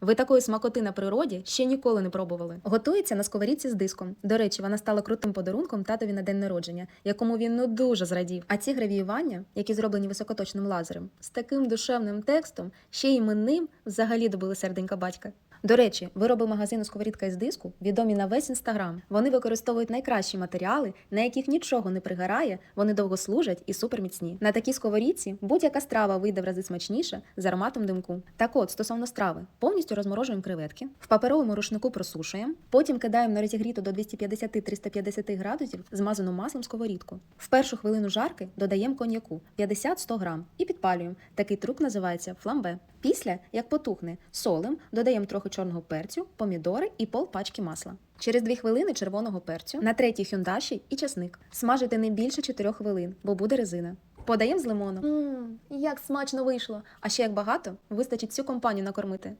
Ви такої смакоти на природі ще ніколи не пробували. Готується на сковорідці з диском. До речі, вона стала крутим подарунком татові на день народження, якому він ну дуже зрадів. А ці гравіювання, які зроблені високоточним лазером, з таким душевним текстом, ще й іменним взагалі добили серденька батька. До речі, вироби магазину сковорідка із диску відомі на весь інстаграм. Вони використовують найкращі матеріали, на яких нічого не пригорає, вони довго служать і суперміцні. На такій сковорідці будь-яка страва вийде в рази смачніше з ароматом димку. Так от, стосовно страви, повністю розморожуємо креветки, в паперовому рушнику просушуємо, потім кидаємо на розігріту до 250-350 градусів змазану маслом сковорідку. В першу хвилину жарки додаємо коньяку 50-100 грам і підпалюємо. Такий трюк називається фламбе. Після, як потухне, солим, додаємо трохи чорного перцю, помідори і пол пачки масла. Через 2 хвилини червоного перцю, на третій хюндаші і часник. Смажити не більше 4 хвилин, бо буде резина. Подаємо з лимоном. Мм, як смачно вийшло! А ще як багато, вистачить всю компанію накормити.